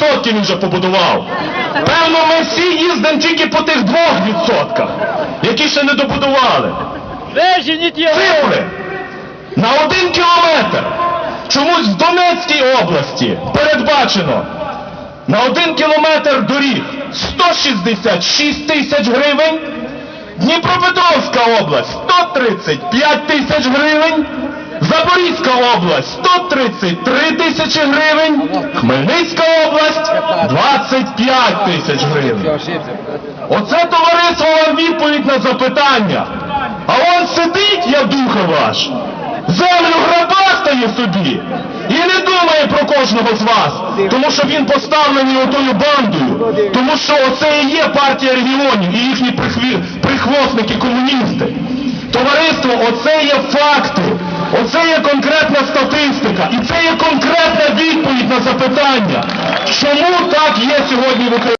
2% він вже побудував. Певно, ми всі їздимо тільки по тих 2%, які ще не добудували. Цифри на один кілометр. Чомусь в Донецькій області передбачено на один кілометр доріг 166 тисяч гривень. Дніпропетровська область 135 тисяч гривень. Запорізька область 133 тисячі гривень. Хмельницька область 25 тисяч гривень. Оце товариство вам відповідь на запитання. А он сидить, я духа ваш, землю грабастає собі і не думає про кожного з вас, тому що він поставлений отою бандою, тому що оце і є партія регіонів і їхні прихвостники комуністи. Товариство, оце є факти, оце є конкретна статистика, і це є конкретна відповідь на запитання, чому так є сьогодні в Україні.